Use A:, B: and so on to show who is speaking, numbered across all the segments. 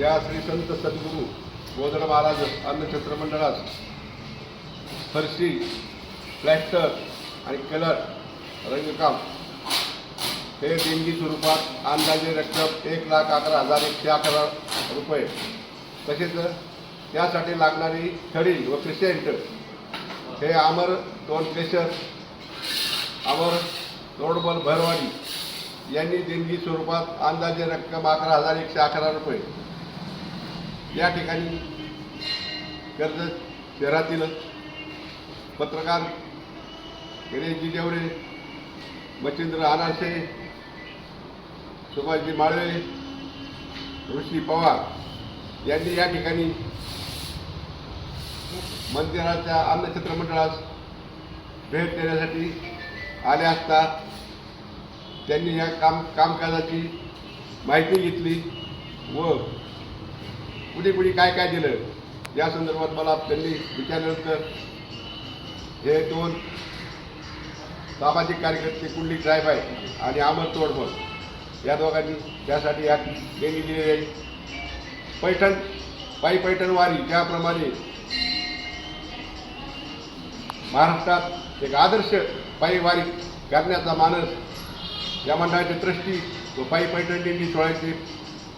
A: या श्री संत सद्गुरू गोदड महाराज अन्नछत्र मंडळात फरशी प्लॅस्टर आणि कलर रंगकाम हे देणगी स्वरूपात अंदाजे रक्कम एक लाख अकरा हजार एकशे अकरा रुपये. तसेच त्यासाठी लागणारी खडी व क्रिसेंट हे अमर दोन प्रेशर अमर रोडबल भरवाडी यांनी देणगी स्वरूपात अंदाजे रक्कम अकरा हजार एकशे अकरा रुपये. या ठिकाणी कर्जत शहरातील पत्रकार गणेशजी देवरे मच्छिंद्र आनाशे सुभाषजी माळवे ऋषी पवार यांनी या ठिकाणी मंदिराच्या अन्नछत्र मंडळास भेट देण्यासाठी आले असता त्यांनी या काम कामकाजाची माहिती घेतली व पुढे पुढे काय काय दिलं या संदर्भात मला त्यांनी विचारल्यानंतर हे दोन सामाजिक कार्यकर्ते कुंडली साहेब आहे आणि अमर तोडमल या दोघांनी त्यासाठी या देणी दिली जाईल पैठण पायी पैठण वारी महाराष्ट्रात एक आदर्श पायी वारी करण्याचा मानस या मंडळाचे ट्रस्टी व पायी पैठण दिंडी सोहळ्याचे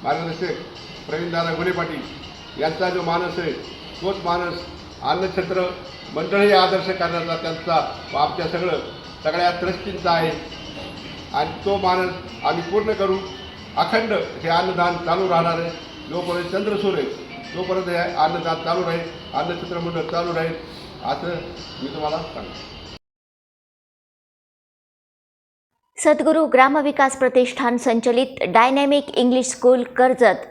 A: मार्गदर्शक प्रवीणदादा घुले पाटील यांचा जो मानस आहे तोच मानस अन्नछत्र मंडळही आदर्श करण्याचा त्यांचा व आमच्या सगळं सगळ्या ट्रस्टींचा आहे. आणि तो मानस आम्ही पूर्ण करू. अखंड हे अन्नदान चालू राहणार आहे. जोपर्यंत चंद्रसूर आहे तोपर्यंत हे अन्नदान चालू राहील. अन्नछत्र मंडळ चालू राहील. असं मी तुम्हाला सांगतो.
B: सद्गुरू ग्रामविकास प्रतिष्ठान संचलित डायनॅमिक इंग्लिश स्कूल कर्जत.